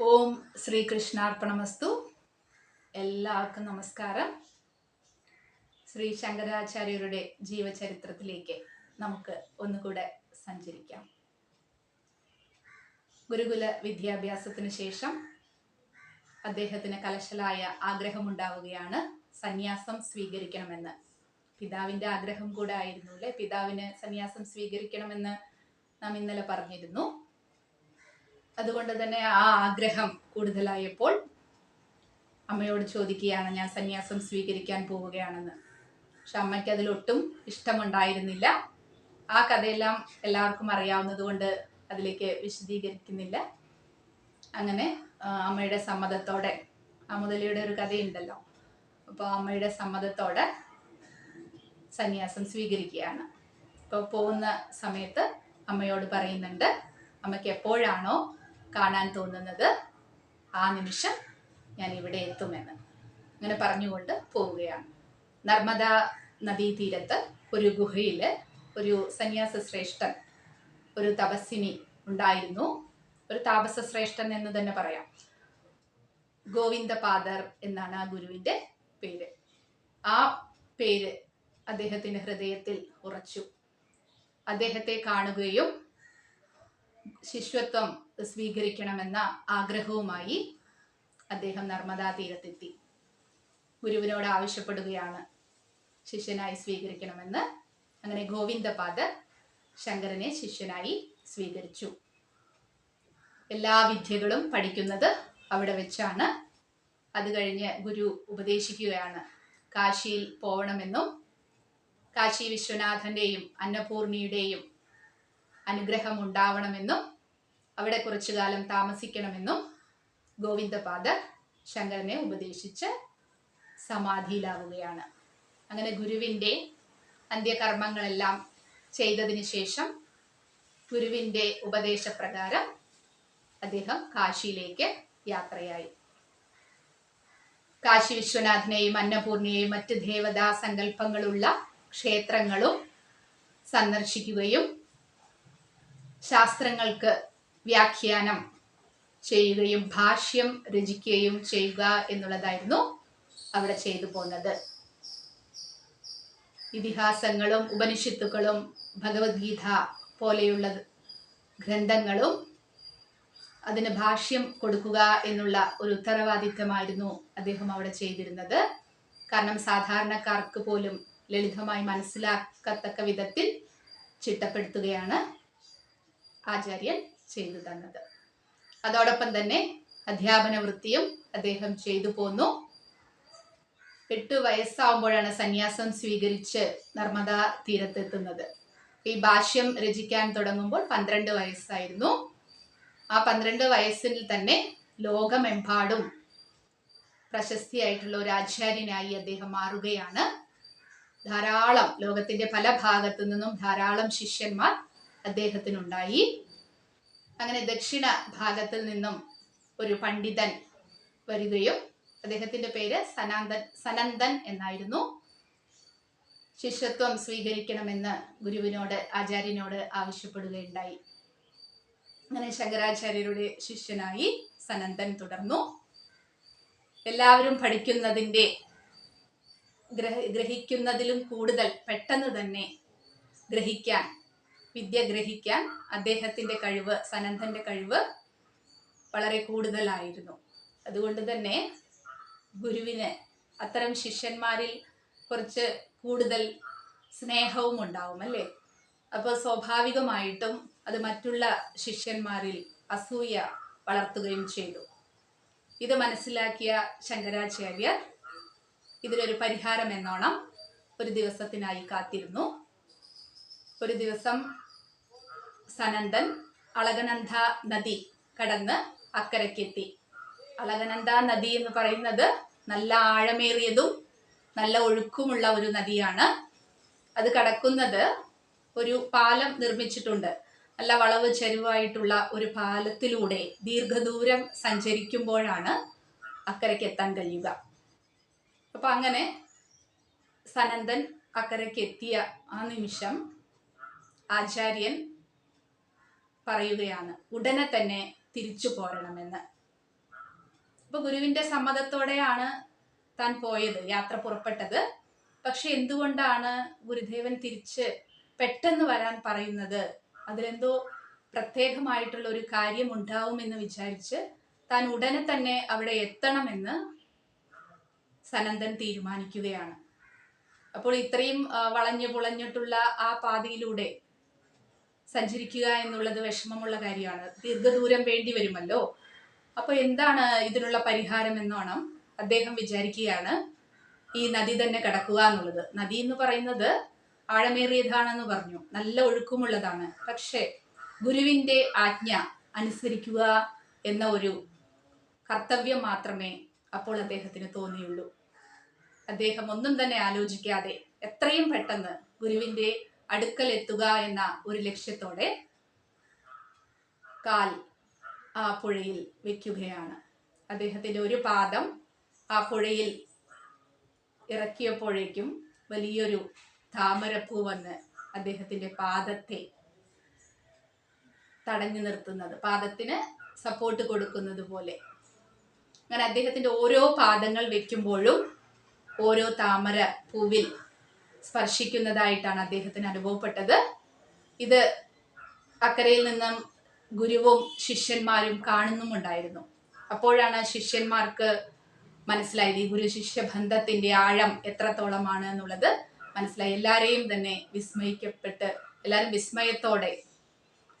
ഓം ശ്രീകൃഷ്ണാർപ്പണമസ്തു. എല്ലാവർക്കും നമസ്കാരം. ശ്രീ ശങ്കരാചാര്യരുടെ ജീവചരിത്രത്തിലേക്ക് നമുക്ക് ഒന്നുകൂടെ സഞ്ചരിക്കാം. ഗുരുകുല വിദ്യാഭ്യാസത്തിന് ശേഷം അദ്ദേഹത്തിന് കലശലായ ആഗ്രഹമുണ്ടാവുകയാണ്. സന്യാസം സ്വീകരിക്കണമെന്ന്. പിതാവിന്റെ ആഗ്രഹം കൂടെ ആയിരുന്നു അല്ലേ? പിതാവിന് സന്യാസം സ്വീകരിക്കണമെന്ന് നാം ഇന്നലെ പറഞ്ഞിരുന്നു. അതുകൊണ്ട് തന്നെ ആ ആഗ്രഹം കൂടുതലായപ്പോൾ അമ്മയോട് ചോദിക്കുകയാണ് ഞാൻ സന്യാസം സ്വീകരിക്കാൻ പോവുകയാണെന്ന്. പക്ഷെ അമ്മയ്ക്ക് അതിലൊട്ടും ഇഷ്ടമുണ്ടായിരുന്നില്ല. ആ കഥയെല്ലാം എല്ലാവർക്കും അറിയാവുന്നതുകൊണ്ട് അതിലേക്ക് വിശദീകരിക്കുന്നില്ല. അങ്ങനെ അമ്മയുടെ സമ്മതത്തോടെ ആ ഒരു കഥയുണ്ടല്ലോ. അപ്പോൾ അമ്മയുടെ സമ്മതത്തോടെ സന്യാസം സ്വീകരിക്കുകയാണ്. അപ്പോൾ പോകുന്ന സമയത്ത് അമ്മയോട് പറയുന്നുണ്ട് അമ്മയ്ക്ക് എപ്പോഴാണോ കാണാൻ തോന്നുന്നത് ആ നിമിഷം ഞാൻ ഇവിടെ എത്തുമെന്ന്. അങ്ങനെ പറഞ്ഞുകൊണ്ട് പോവുകയാണ്. നർമ്മദ നദീതീരത്ത് ഒരു ഗുഹയിൽ ഒരു സന്യാസ ശ്രേഷ്ഠൻ ഒരു തപസ്സിനി ഉണ്ടായിരുന്നു. ഒരു താപസ ശ്രേഷ്ഠൻ എന്ന് തന്നെ പറയാം. ഗോവിന്ദപാദർ എന്നാണ് ആ ഗുരുവിന്റെ പേര്. ആ പേര് അദ്ദേഹത്തിന്റെ ഹൃദയത്തിൽ ഉറച്ചു. അദ്ദേഹത്തെ കാണുകയും ശിഷ്യത്വം സ്വീകരിക്കണമെന്ന ആഗ്രഹവുമായി അദ്ദേഹം നർമ്മദാ തീരത്തെത്തി. ഗുരുവിനോട് ആവശ്യപ്പെടുകയാണ് ശിഷ്യനായി സ്വീകരിക്കണമെന്ന്. അങ്ങനെ ഗോവിന്ദപാദർ ശങ്കരനെ ശിഷ്യനായി സ്വീകരിച്ചു. എല്ലാ വിദ്യകളും പഠിക്കുന്നത് അവിടെ വെച്ചാണ്. അത് കഴിഞ്ഞ് ഗുരു ഉപദേശിക്കുകയാണ്. കാശിയിൽ പോകണമെന്നും കാശി വിശ്വനാഥന്റെയും അന്നപൂർണിയുടെയും അനുഗ്രഹം ഉണ്ടാവണമെന്നും അവിടെ കുറച്ചു കാലം താമസിക്കണമെന്നും ഗോവിന്ദപാദർ ശങ്കരനെ ഉപദേശിച്ച് സമാധിയിലാവുകയാണ്. അങ്ങനെ ഗുരുവിന്റെ അന്ത്യകർമ്മങ്ങളെല്ലാം ചെയ്തതിന് ശേഷം ഗുരുവിന്റെ ഉപദേശപ്രകാരം അദ്ദേഹം കാശിയിലേക്ക് യാത്രയായി. കാശി വിശ്വനാഥനെയും അന്നപൂർണിയെയും മറ്റ് ദേവതാ സങ്കല്പങ്ങളുള്ള ക്ഷേത്രങ്ങളും സന്ദർശിക്കുകയും ശാസ്ത്രങ്ങൾക്ക് വ്യാഖ്യാനം ചെയ്യുകയും ഭാഷ്യം രചിക്കുകയും ചെയ്യുക എന്നുള്ളതായിരുന്നു അവിടെ ചെയ്തു പോന്നത്. ഇതിഹാസങ്ങളും ഉപനിഷത്തുക്കളും ഭഗവത്ഗീത പോലെയുള്ള ഗ്രന്ഥങ്ങളും അതിന് ഭാഷ്യം കൊടുക്കുക എന്നുള്ള ഒരു ഉത്തരവാദിത്തമായിരുന്നു അദ്ദേഹം അവിടെ ചെയ്തിരുന്നത്. കാരണം സാധാരണക്കാർക്ക് പോലും ലളിതമായി മനസ്സിലാക്കത്തക്ക വിധത്തിൽ ചിട്ടപ്പെടുത്തുകയാണ് ആചാര്യൻ ചെയ്തു തന്നത്. അതോടൊപ്പം തന്നെ അധ്യാപന വൃത്തിയും അദ്ദേഹം ചെയ്തു പോന്നു. എട്ട് വയസ്സാവുമ്പോഴാണ് സന്യാസം സ്വീകരിച്ച് നർമ്മദാ തീരത്തെത്തുന്നത്. ഈ ഭാഷ്യം രചിക്കാൻ തുടങ്ങുമ്പോൾ പന്ത്രണ്ട് വയസ്സായിരുന്നു. ആ പന്ത്രണ്ട് വയസ്സിൽ തന്നെ ലോകമെമ്പാടും പ്രശസ്തിയായിട്ടുള്ള ഒരു ആചാര്യനായി അദ്ദേഹം മാറുകയാണ്. ധാരാളം ലോകത്തിന്റെ പല ഭാഗത്തു നിന്നും ധാരാളം ശിഷ്യന്മാർ അദ്ദേഹത്തിനുണ്ടായി. അങ്ങനെ ദക്ഷിണ ഭാഗത്തിൽ നിന്നും ഒരു പണ്ഡിതൻ വരികയും അദ്ദേഹത്തിന്റെ പേര് സനാന്തൻ സനന്ദൻ എന്നായിരുന്നു. ശിഷ്യത്വം സ്വീകരിക്കണമെന്ന് ഗുരുവിനോട് ആചാര്യനോട് ആവശ്യപ്പെടുകയുണ്ടായി. അങ്ങനെ ശങ്കരാചാര്യരുടെ ശിഷ്യനായി സനന്ദൻ തുടർന്നു. എല്ലാവരും പഠിക്കുന്നതിന്റെ ഗ്രഹിക്കുന്നതിലും കൂടുതൽ പെട്ടെന്ന് തന്നെ ഗ്രഹിക്കാൻ വിദ്യ ഗ്രഹിക്കാൻ അദ്ദേഹത്തിന്റെ കഴിവ് സനന്ദന്റെ കഴിവ് വളരെ കൂടുതലായിരുന്നു. അതുകൊണ്ട് തന്നെ ഗുരുവിന് അത്തരം ശിഷ്യന്മാരിൽ കുറച്ച് കൂടുതൽ സ്നേഹവും ഉണ്ടാവും അല്ലേ? അപ്പോൾ സ്വാഭാവികമായിട്ടും അത് മറ്റുള്ള ശിഷ്യന്മാരിൽ അസൂയ വളർത്തുകയും ചെയ്തു. ഇത് മനസ്സിലാക്കിയ ശങ്കരാചാര്യർ ഇതിനൊരു പരിഹാരം എന്നോണം ഒരു ദിവസത്തിനായി കാത്തിരുന്നു. ഒരു ദിവസം സനന്ദൻ അളകനന്ദ നദി കടന്ന് അക്കരക്കെത്തി അളകനന്ദ നദി എന്ന് പറയുന്നത് നല്ല ആഴമേറിയതും നല്ല ഒഴുക്കുമുള്ള ഒരു നദിയാണ്. അത് കടക്കുന്നത് ഒരു പാലം നിർമ്മിച്ചിട്ടുണ്ട്. നല്ല വളവ് ചെരുവായിട്ടുള്ള ഒരു പാലത്തിലൂടെ ദീർഘദൂരം സഞ്ചരിക്കുമ്പോഴാണ് അക്കരയ്ക്ക് എത്താൻ കഴിയുക. അപ്പൊ അങ്ങനെ സനന്ദൻ അക്കരയ്ക്ക് എത്തിയ ആ നിമിഷം ആചാര്യൻ പറയുകയാണ്. ഉടനെ തന്നെ തിരിച്ചു പോരണമെന്ന്. അപ്പൊ ഗുരുവിന്റെ സമ്മതത്തോടെയാണ് താൻ പോയത് യാത്ര പുറപ്പെട്ടത്. പക്ഷെ എന്തുകൊണ്ടാണ് ഗുരുദേവൻ തിരിച്ച് പെട്ടെന്ന് വരാൻ പറയുന്നത്? അതിലെന്തോ പ്രത്യേകമായിട്ടുള്ള ഒരു കാര്യം ഉണ്ടാവുമെന്ന് വിചാരിച്ച് താൻ ഉടനെ തന്നെ അവിടെ എത്തണമെന്ന് സനന്ദൻ തീരുമാനിക്കുകയാണ്. അപ്പോൾ ഇത്രയും വളഞ്ഞു പുളഞ്ഞിട്ടുള്ള ആ പാതയിലൂടെ സഞ്ചരിക്കുക എന്നുള്ളത് വിഷമമുള്ള കാര്യമാണ്. ദീർഘദൂരം വേണ്ടി വരുമല്ലോ. അപ്പൊ എന്താണ് ഇതിനുള്ള പരിഹാരം എന്നോണം അദ്ദേഹം വിചാരിക്കുകയാണ്. ഈ നദി തന്നെ കടക്കുക എന്നുള്ളത്. നദി എന്ന് പറയുന്നത് ആഴമേറിയതാണെന്ന് പറഞ്ഞു. നല്ല ഒഴുക്കുമുള്ളതാണ്. പക്ഷേ ഗുരുവിന്റെ ആജ്ഞ അനുസരിക്കുക എന്ന ഒരു കർത്തവ്യം മാത്രമേ അപ്പോൾ അദ്ദേഹത്തിന് തോന്നിയുള്ളൂ. അദ്ദേഹം ഒന്നും തന്നെ ആലോചിക്കാതെ എത്രയും പെട്ടെന്ന് ഗുരുവിന്റെ അടുക്കൽ എത്തുക എന്ന ഒരു ലക്ഷ്യത്തോടെ കാൽ ആ പുഴയിൽ വെക്കുകയാണ്. അദ്ദേഹത്തിന്റെ ഒരു പാദം ആ പുഴയിൽ ഇറക്കിയപ്പോഴേക്കും വലിയൊരു താമരപ്പൂ വന്ന് അദ്ദേഹത്തിന്റെ പാദത്തെ തടഞ്ഞു നിർത്തുന്നത് പാദത്തിന് സപ്പോർട്ട് കൊടുക്കുന്നത് പോലെ. അങ്ങനെ അദ്ദേഹത്തിന്റെ ഓരോ പാദങ്ങൾ വെക്കുമ്പോഴും ഓരോ താമര പൂവിൽ സ്പർശിക്കുന്നതായിട്ടാണ് അദ്ദേഹത്തിന് അനുഭവപ്പെട്ടത്. ഇത് അക്കരയിൽ നിന്നും ഗുരുവും ശിഷ്യന്മാരും കാണുന്നുമുണ്ടായിരുന്നു. അപ്പോഴാണ് ശിഷ്യന്മാർക്ക് മനസ്സിലായത് ഈ ഗുരു ശിഷ്യ ബന്ധത്തിന്റെ ആഴം എത്രത്തോളമാണ് എന്നുള്ളത് മനസ്സിലായി. എല്ലാവരെയും തന്നെ വിസ്മയിക്കപ്പെട്ട് എല്ലാവരും വിസ്മയത്തോടെ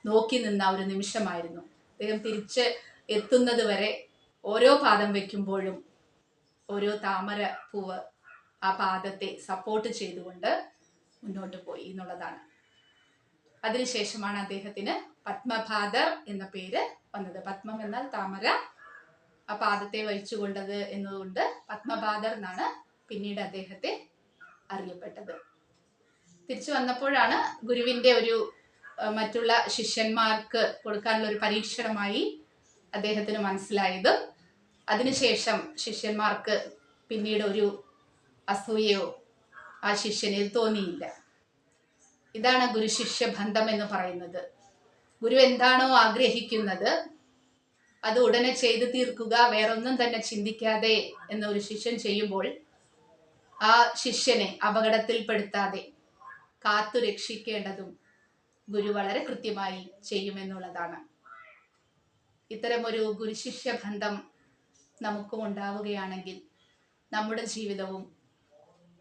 നോക്കി നിന്ന ഒരു നിമിഷമായിരുന്നു. അദ്ദേഹം തിരിച്ച് എത്തുന്നത് വരെ ഓരോ പാദം വെക്കുമ്പോഴും ഓരോ താമര പൂവ് ആ പാദത്തെ സപ്പോർട്ട് ചെയ്തുകൊണ്ട് മുന്നോട്ട് പോയി എന്നുള്ളതാണ്. അതിനുശേഷമാണ് അദ്ദേഹത്തിന് പത്മഭാദർ എന്ന പേര് വന്നത്. പത്മം എന്നാൽ താമര. ആ പാദത്തെ വഹിച്ചുകൊണ്ടത് എന്നതുകൊണ്ട് പത്മഭാദർ എന്നാണ് പിന്നീട് അദ്ദേഹത്തെ അറിയപ്പെട്ടത്. തിരിച്ചു വന്നപ്പോഴാണ് ഗുരുവിന്റെ ഒരു മറ്റുള്ള ശിഷ്യന്മാർക്ക് കൊടുക്കാനുള്ള ഒരു പരീക്ഷണമായി അദ്ദേഹത്തിന് മനസ്സിലായത്. അതിനുശേഷം ശിഷ്യന്മാർക്ക് പിന്നീട് ഒരു അസൂയയോ ആ ശിഷ്യനിൽ തോന്നിയില്ല. ഇതാണ് ഗുരുശിഷ്യ ബന്ധം എന്ന് പറയുന്നത്. ഗുരു എന്താണോ ആഗ്രഹിക്കുന്നത് അത് ഉടനെ ചെയ്തു തീർക്കുക വേറൊന്നും തന്നെ ചിന്തിക്കാതെ എന്ന ഒരു ശിഷ്യൻ ചെയ്യുമ്പോൾ ആ ശിഷ്യനെ അപകടത്തിൽപ്പെടുത്താതെ കാത്തു രക്ഷിക്കേണ്ടതും ഗുരു വളരെ കൃത്യമായി ചെയ്യുമെന്നുള്ളതാണ്. ഇത്തരമൊരു ഗുരുശിഷ്യ ബന്ധം നമുക്കും ഉണ്ടാവുകയാണെങ്കിൽ നമ്മുടെ ജീവിതവും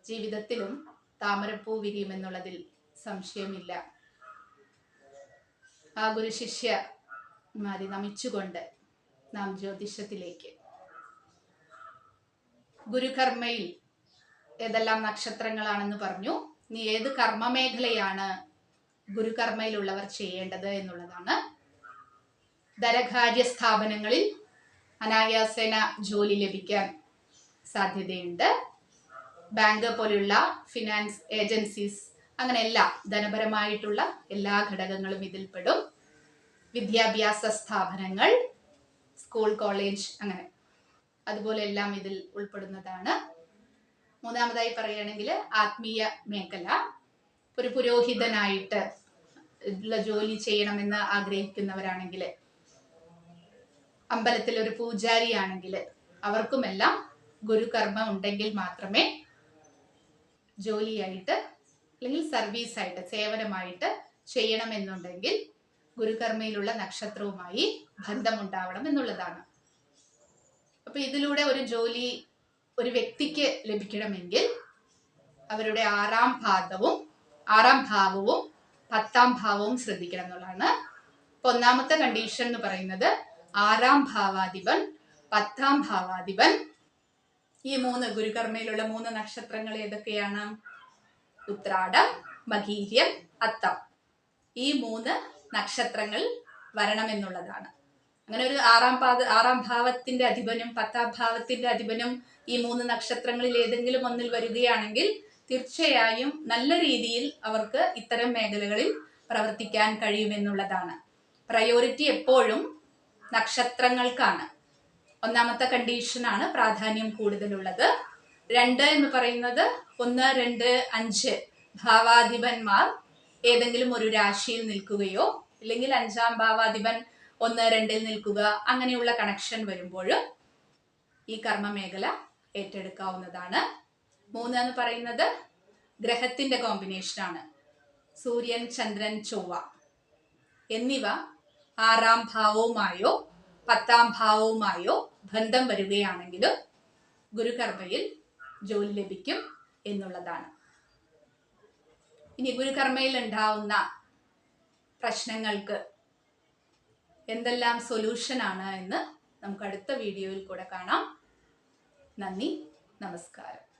ജീവിതത്തിലും താമരപ്പൂ വിരിയുമെന്നുള്ളതിൽ സംശയമില്ല. ആ ഗുരുശിഷ്യമാരെ നമിച്ചുകൊണ്ട് നാം ജ്യോതിഷത്തിലേക്ക്. ഗുരുകർമ്മയിൽ ഏതെല്ലാം നക്ഷത്രങ്ങളാണെന്ന് പറഞ്ഞു. നീ ഏത് കർമ്മമേഖലയാണ് ഗുരുകർമ്മയിലുള്ളവർ ചെയ്യേണ്ടത് എന്നുള്ളതാണ്. ധനകാര്യ സ്ഥാപനങ്ങളിൽ അനായാസേന ജോലി ലഭിക്കാൻ സാധ്യതയുണ്ട്. ബാങ്ക് പോലെയുള്ള ഫിനാൻസ് ഏജൻസീസ് അങ്ങനെ എല്ലാ ധനപരമായിട്ടുള്ള എല്ലാ ഘടകങ്ങളും ഇതിൽപ്പെടും. വിദ്യാഭ്യാസ സ്ഥാപനങ്ങൾ സ്കൂൾ കോളേജ് അങ്ങനെ. അതുപോലെ എല്ലാം ഇതിൽ ഉൾപ്പെടുന്നതാണ്. മൂന്നാമതായി പറയുകയാണെങ്കിൽ ആത്മീയ മേഖല. ഒരു പുരോഹിതനായിട്ട് ഉള്ള ജോലി ചെയ്യണമെന്ന് ആഗ്രഹിക്കുന്നവരാണെങ്കിൽ അമ്പലത്തിൽ ഒരു പൂജാരിയാണെങ്കിൽ അവർക്കുമെല്ലാം ഗുരുകർമ്മ ഉണ്ടെങ്കിൽ മാത്രമേ ജോലിയായിട്ട് അല്ലെങ്കിൽ സർവീസായിട്ട് സേവനമായിട്ട് ചെയ്യണമെന്നുണ്ടെങ്കിൽ ഗുരുകർമ്മയിലുള്ള നക്ഷത്രവുമായി ബന്ധമുണ്ടാവണം എന്നുള്ളതാണ്. അപ്പൊ ഇതിലൂടെ ഒരു ജോലി ഒരു വ്യക്തിക്ക് ലഭിക്കണമെങ്കിൽ അവരുടെ ആറാം ഭാഗവും ആറാം ഭാവവും പത്താം ഭാവവും ശ്രദ്ധിക്കണം എന്നുള്ളതാണ്. അപ്പൊ ഒന്നാമത്തെ കണ്ടീഷൻ എന്ന് പറയുന്നത് ആറാം ഭാവാധിപൻ പത്താം ഭാവാധിപൻ ഈ മൂന്ന് ഗുരുകർമ്മയിലുള്ള മൂന്ന് നക്ഷത്രങ്ങൾ ഏതൊക്കെയാണ്? ഉത്രാടം മകീര്യം അത്തം. ഈ മൂന്ന് നക്ഷത്രങ്ങൾ വരണമെന്നുള്ളതാണ്. അങ്ങനെ ഒരു ആറാം പാദ ആറാം ഭാവത്തിന്റെ അധിപനും പത്താം ഭാവത്തിന്റെ അധിപനും ഈ മൂന്ന് നക്ഷത്രങ്ങളിൽ ഏതെങ്കിലും ഒന്നിൽ വരികയാണെങ്കിൽ തീർച്ചയായും നല്ല രീതിയിൽ അവർക്ക് ഇത്തരം മേഖലകളിൽ പ്രവർത്തിക്കാൻ കഴിയുമെന്നുള്ളതാണ്. പ്രയോറിറ്റി എപ്പോഴും നക്ഷത്രങ്ങൾക്കാണ്. ഒന്നാമത്തെ കണ്ടീഷനാണ് പ്രാധാന്യം കൂടുതലുള്ളത്. രണ്ട് എന്ന് പറയുന്നത് ഒന്ന് രണ്ട് അഞ്ച് ഭാവാധിപന്മാർ ഏതെങ്കിലും ഒരു രാശിയിൽ നിൽക്കുകയോ അല്ലെങ്കിൽ അഞ്ചാം ഭാവാധിപൻ ഒന്ന് രണ്ടിൽ നിൽക്കുക അങ്ങനെയുള്ള കണക്ഷൻ വരുമ്പോൾ ഈ കർമ്മമേഖല ഏറ്റെടുക്കാവുന്നതാണ്. മൂന്ന് എന്ന് പറയുന്നത് ഗ്രഹത്തിന്റെ കോമ്പിനേഷനാണ് സൂര്യൻ ചന്ദ്രൻ ചൊവ്വ എന്നിവ ആറാം ഭാവവുമായോ പത്താം ഭാവവുമായോ ബന്ധം വരികയാണെങ്കിൽ ഗുരുകർമ്മയിൽ ജോലി ലഭിക്കും എന്നുള്ളതാണ്. ഇനി ഗുരുകർമ്മയിൽ ഉണ്ടാവുന്ന പ്രശ്നങ്ങൾക്ക് എന്തെല്ലാം സൊല്യൂഷൻ ആണ് എന്ന് നമുക്ക് അടുത്ത വീഡിയോയിൽ കൂടെ കാണാം. നന്ദി നമസ്കാരം.